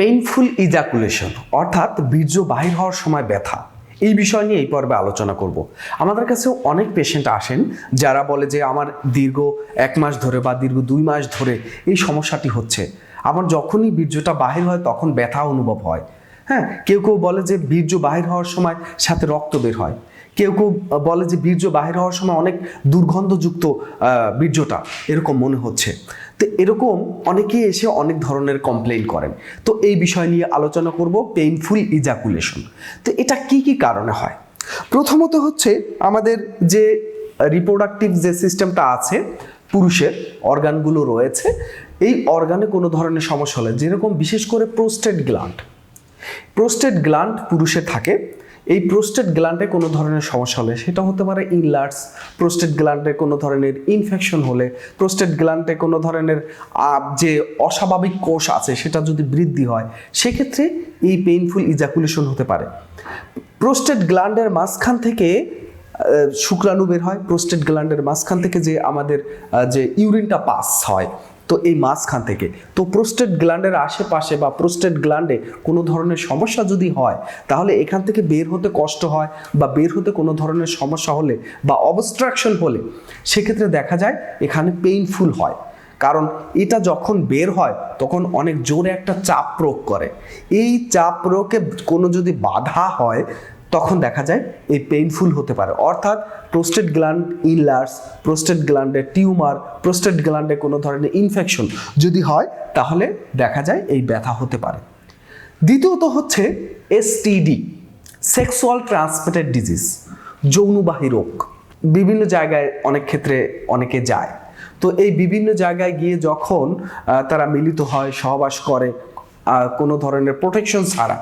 Painful ejaculation অর্থাৎ বীর্য বাহির হওয়ার সময় ব্যথা। এই বিষয় নিয়ে এই পর্বে আলোচনা করব। আমাদের কাছে অনেক পেশেন্ট আসেন যারা বলে যে, আমার দীর্ঘ এক মাস ধরে বা দীর্ঘ দুই মাস ধরে এই সমস্যাটি হচ্ছে। আমার যখনই বীর্যটা বাহির হয় তখন ব্যথা অনুভব হয়। হ্যাঁ কেউ কেউ বলে যে, বীর্য বাহির হওয়ার সময় সাথে রক্ত বের হয়। কেউ কেউ বলে যে বীর্য বাহির হওয়ার সময় অনেক দুর্গন্ধযুক্ত বীর্যটা এরকম মনে হচ্ছে। তো এরকম অনেকেই এসে অনেক ধরনের কমপ্লেন করেন। তো এই বিষয় নিয়ে আলোচনা করব পেইনফুল ইজাকুলেশন তো এটা কি কি কারণে হয়? প্রথমত হচ্ছে আমাদের যে রিপ্রোডাক্টিভ যে সিস্টেমটা আছে, পুরুষের অর্গানগুলো রয়েছে, এই অর্গানে কোনো ধরনের সমস্যা হলে, যেরকম বিশেষ করে প্রোস্টেট গ্ল্যান্ড প্রোস্টেট গ্ল্যান্ড পুরুষে থাকে এই প্রোস্টেট গ্ল্যান্ডে কোনো ধরনের সমস্যা হলে সেটা হতে পারে ইনলার্স প্রোস্টেট গ্ল্যান্ডে কোনো ধরনের ইনফেকশন হলে প্রোস্টেট গ্ল্যান্ডে কোনো ধরনের যে অস্বাভাবিক কোষ আছে সেটা যদি বৃদ্ধি হয়, সেক্ষেত্রে এই পেইনফুল ইজাকুলেশন হতে পারে। প্রোস্টেট গ্ল্যান্ডের মাঝখান থেকে শুক্রাণু বের হয় প্রোস্টেট গ্ল্যান্ডের মাঝখান থেকে যে আমাদের যে ইউরিনটা পাস হয় তো এই মাঝখান থেকে। তো প্রোস্টেট গ্ল্যান্ডের আশেপাশে বা প্রোস্টেট গ্ল্যান্ডে কোনো ধরনের সমস্যা যদি হয়, তাহলে এখান থেকে বের হতে কষ্ট হয় বা বের হতে কোনো ধরনের সমস্যা হলে বা অবস্ট্রাকশন হলে সেক্ষেত্রে দেখা যায় এখানে পেইনফুল হয়। কারণ এটা যখন বের হয়, তখন অনেক জোরে একটা চাপ প্রয়োগ করে। এই চাপ প্রয়োগে কোনো যদি বাধা হয় তখন দেখা যায় এই পেইনফুল হতে পারে। অর্থাৎ প্রোস্টেট গ্ল্যান্ড ইনলার্স প্রোস্টেট গ্ল্যান্ডে টিউমার প্রোস্টেট গ্ল্যান্ডে কোনো ধরনের ইনফেকশন যদি হয়, তাহলে দেখা যায় এই ব্যথা হতে পারে। দ্বিতীয়ত হচ্ছে এসটিডি সেক্সুয়াল ট্রান্সমিটেড ডিজিজ যৌনবাহী রোগ। বিভিন্ন জায়গায় অনেক ক্ষেত্রে অনেকে যায়। তো এই বিভিন্ন জায়গায় গিয়ে যখন তারা মিলিত হয়, সহবাস করে কোনো ধরনের প্রোটেকশন ছাড়া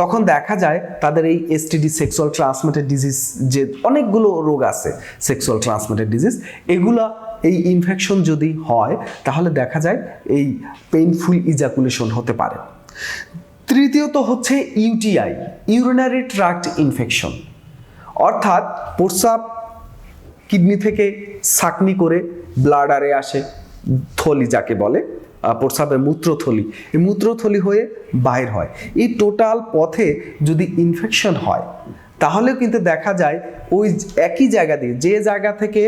তখন দেখা যায় তাদের এই এসটিডি সেক্সুয়াল ট্রান্সমিটেড ডিজিজ যে অনেকগুলো রোগ আছে সেক্সুয়াল ট্রান্সমিটেড ডিজিজ এগুলা এই ইনফেকশন যদি হয়, তাহলে দেখা যায় এই পেইনফুল ইজাকুলেশন হতে পারে। তৃতীয়ত হচ্ছে ইউটিআই ইউরিনারি ট্রাক্ট ইনফেকশন অর্থাৎ প্রস্রাব কিডনি থেকে সাকনি করে ব্লাডারে আসে, থলি যাকে বলে। প্রস্রাবের মূত্রথলি। এই মূত্রথলি হয়ে বাইর হয়। এই টোটাল পথে যদি ইনফেকশন হয়, তাহলেও কিন্তু দেখা যায় ওই একই জায়গা দিয়ে, যে জায়গা থেকে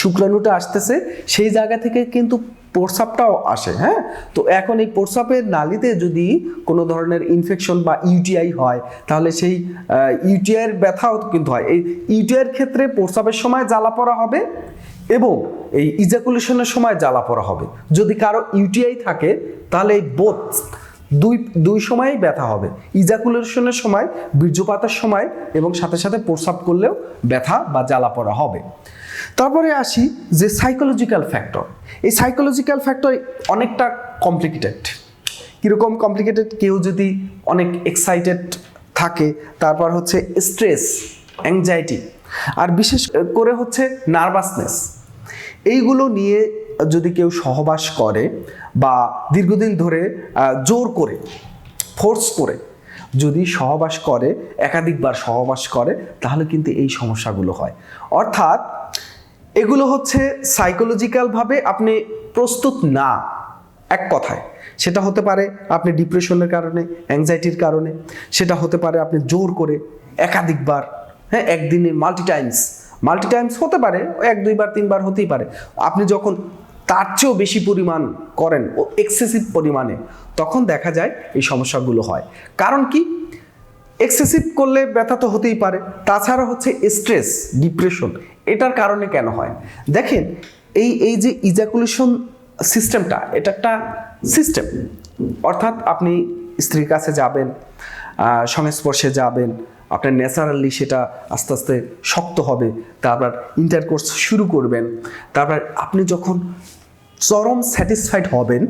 শুক্রাণুটা আসতেছে, সেই জায়গা থেকে কিন্তু প্রস্রাবটাও আসে হ্যাঁ? তো এখন এই প্রস্রাবের নালিতে যদি কোনো ধরনের ইনফেকশন বা ইউটিআই হয়, তাহলে সেই ইউটিআইয়ের ব্যথাও কিন্তু হয়। এই ইউটিআইয়ের ক্ষেত্রে প্রস্রাবের সময় জ্বালা পড়া হবে এবং এই ইজাকুলেশনের সময় জ্বালা পড়া হবে। যদি কারও ইউটিআই থাকে, তাহলে এই বোথ দুই দুই সময়ই ব্যথা হবে। ইজাকুলেশনের সময়, বীর্যপাতের সময় এবং সাথে সাথে প্রস্রাব করলেও ব্যথা বা জ্বালা পড়া হবে। তারপরে আসি যে সাইকোলজিক্যাল ফ্যাক্টর এই সাইকোলজিক্যাল ফ্যাক্টর অনেকটা কমপ্লিকেটেড কীরকম কমপ্লিকেটেড কেউ যদি অনেক এক্সাইটেড থাকে, তারপর হচ্ছে স্ট্রেস অ্যাংজাইটি আর বিশেষ করে হচ্ছে নার্ভাসনেস এইগুলো নিয়ে যদি কেউ সহবাস করে বা দীর্ঘদিন ধরে জোর করে ফোর্স করে যদি সহবাস করে, একাধিকবার সহবাস করে, তাহলে কিন্তু এই সমস্যাগুলো হয়। অর্থাৎ এগুলো হচ্ছে সাইকোলজিক্যালভাবে আপনি প্রস্তুত না, এক কথায়। সেটা হতে পারে আপনি ডিপ্রেশনের কারণে অ্যাংজাইটির কারণে, সেটা হতে পারে আপনি জোর করে, একাধিকবার হ্যাঁ একদিনে মাল্টি টাইমস মাল্টি টাইমস হতে পারে, এক, দুইবার, তিনবার হতেই পারে। আপনি যখন তার চেয়েও বেশি পরিমাণ করেন, ও এক্সেসিভ পরিমাণে, তখন দেখা যায় এই সমস্যাগুলো হয়। কারণ কি? এক্সেসিভ করলে ব্যথা তো হতেই পারে। তাছাড়া হচ্ছে স্ট্রেস ডিপ্রেশন এটার কারণে কেন হয়? দেখেন, এই এই যে ইজাকুলেশন সিস্টেমটা এটা একটা সিস্টেম অর্থাৎ আপনি স্ত্রীর কাছে যাবেন সংস্পর্শে যাবেন, আপনার ন্যাচারালি সেটা আস্তে আস্তে শক্ত হবে, তারপর ইন্টারকোর্স শুরু করবেন, তারপর আপনি যখন চরম স্যাটিসফাইড হবেন,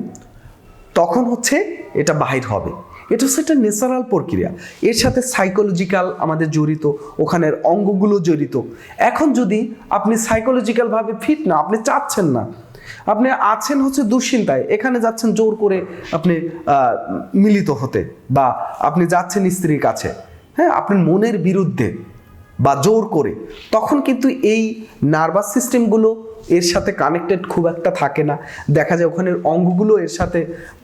তখন হচ্ছে এটা বাহির হবে। এটা হচ্ছে একটা ন্যাচারাল প্রক্রিয়া। এর সাথে সাইকোলজিক্যাল আমাদের জড়িত, ওখানের অঙ্গগুলো জড়িত। এখন যদি আপনি সাইকোলজিক্যালভাবে ফিট না, আপনি চাচ্ছেন না আপনি আছেন হচ্ছে দুশ্চিন্তায়, এখানে যাচ্ছেন জোর করে আপনি মিলিত হতে বা আপনি যাচ্ছেন স্ত্রীর কাছে। হ্যাঁ আপনার মনের বিরুদ্ধে বা জোর করে। তখন কিন্তু এই নার্ভাস সিস্টেমগুলো এর সাথে কানেক্টেড খুব একটা থাকে না। দেখা যায় ওখানের অঙ্গগুলো এর সাথে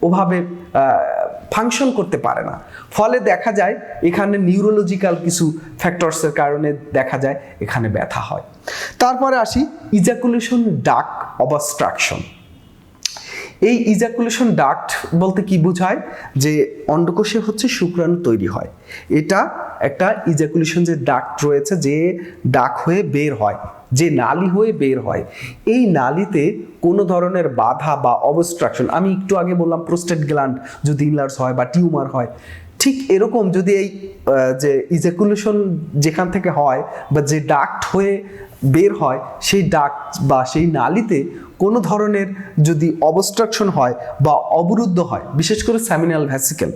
ওভাবে ফাংশন করতে পারে না। ফলে দেখা যায় এখানে নিউরোলজিক্যাল কিছু ফ্যাক্টরসের কারণে দেখা যায় এখানে ব্যথা হয়। তারপরে আসি ইজাকুলেশন ডাক অবস্ট্রাকশন এই ইজাকুলেশন ডাক্ট বলতে কি বোঝায়? যে অন্ডকোষে হচ্ছে শুক্রাণু তৈরি হয়। এটা একটা ইজাকুলেশন যে ডাক্ট রয়েছে যে ডাক হয়ে বের হয়, যে নালি হয়ে বের হয়। এই নালিতে কোনো ধরনের বাধা বা অবস্ট্রাকশন আমি একটু আগে বললাম প্রোস্টেট গ্ল্যান্ড যদি ইনলার্স হয় বা টিউমার হয়, ঠিক এরকম যদি এই যে ইজাকুলেশন যেখান থেকে হয় বা যে ডাক্ট হয়ে বের হয়, সেই ডাক বা সেই নালিতে কোনো ধরনের যদি অবস্ট্রাকশন হয় বা অবরুদ্ধ হয়, বিশেষ করে স্যামিনাল ভ্যাসিকেল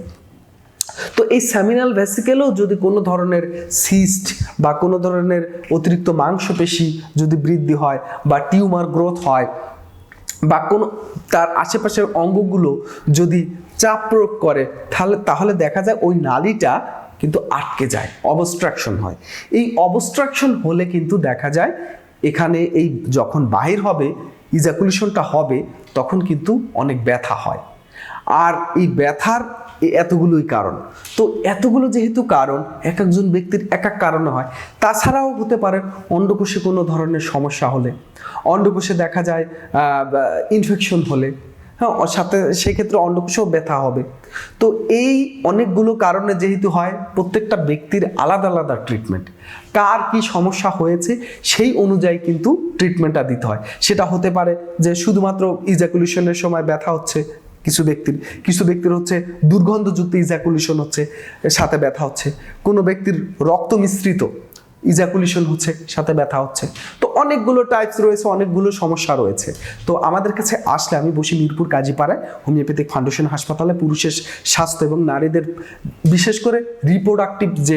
তো এই স্যামিনাল ভ্যাসিকেলেও যদি কোনো ধরনের সিস্ট বা কোনো ধরনের অতিরিক্ত মাংসপেশি যদি বৃদ্ধি হয় বা টিউমার গ্রোথ হয় বা কোনো, তার আশেপাশের অঙ্গগুলো যদি চাপ প্রয়োগ করে, তাহলে তাহলে দেখা যায় ওই নালীটা কিন্তু আটকে যায় অবস্ট্রাকশন হয়। এই অবস্ট্রাকশন হলে কিন্তু দেখা যায় এখানে এই যখন বাহির হবে ইজাকুলেশনটা হবে, তখন কিন্তু অনেক ব্যথা হয়। আর এই ব্যথার এতগুলোই কারণ। তো এতগুলো যেহেতু কারণ, এক একজন ব্যক্তির এক এক কারণে হয়। তাছাড়াও হতে পারে অন্ডকোষে কোনো ধরনের সমস্যা হলে, অন্ডকোষে দেখা যায় ইনফেকশন হলে হ্যাঁ সাথে সেক্ষেত্রে অন্ডকোষেও ব্যথা হবে। তো এই অনেকগুলো কারণে যেহেতু হয়, প্রত্যেকটা ব্যক্তির আলাদা আলাদা ট্রিটমেন্ট কার কি সমস্যা হয়েছে, সেই অনুযায়ী কিন্তু ট্রিটমেন্টটা দিতে হয়। সেটা হতে পারে যে শুধুমাত্র ইজাকুলেশনের সময় ব্যথা হচ্ছে কিছু ব্যক্তির কিছু ব্যক্তির হচ্ছে দুর্গন্ধযুক্ত ইজাকুলেশন হচ্ছে, সাথে ব্যথা হচ্ছে। কোনো ব্যক্তির রক্ত মিশ্রিত ইজাকুলেশন হচ্ছে, সাথে ব্যথা হচ্ছে। অনেকগুলো টাইপস রয়েছে, অনেকগুলো সমস্যা রয়েছে। তো আমাদের কাছে আসলে আমি বসি মিরপুর কাজীপাড়ায়, হোমিওপ্যাথিক ফাউন্ডেশন হাসপাতালে পুরুষের স্বাস্থ্য এবং নারীদের বিশেষ করে রিপ্রোডাক্টিভ যে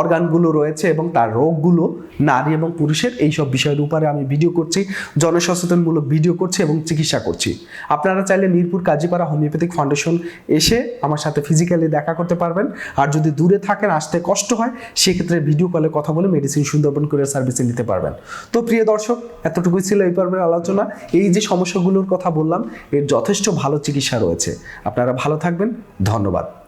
অর্গানগুলো রয়েছে এবং তার রোগগুলো নারী এবং পুরুষের এই সব বিষয়ের উপরে আমি ভিডিও করছি, জনসচেতনমূলক ভিডিও করছি এবং চিকিৎসা করছি। আপনারা চাইলে মিরপুর কাজীপাড়া হোমিওপ্যাথিক ফাউন্ডেশন এসে আমার সাথে ফিজিক্যালি দেখা করতে পারবেন। আর যদি দূরে থাকেন, আসতে কষ্ট হয়, সেক্ষেত্রে ভিডিও কলে কথা বলে মেডিসিন সুন্দরবন করে সার্ভিসে নিতে পারবেন। তো প্রিয় দর্শক, এতটুকুই ছিল এই পর্বের আলোচনা। এই যে সমস্যাগুলোর কথা বললাম, এর যথেষ্ট ভালো চিকিৎসা রয়েছে। আপনারা ভালো থাকবেন। ধন্যবাদ।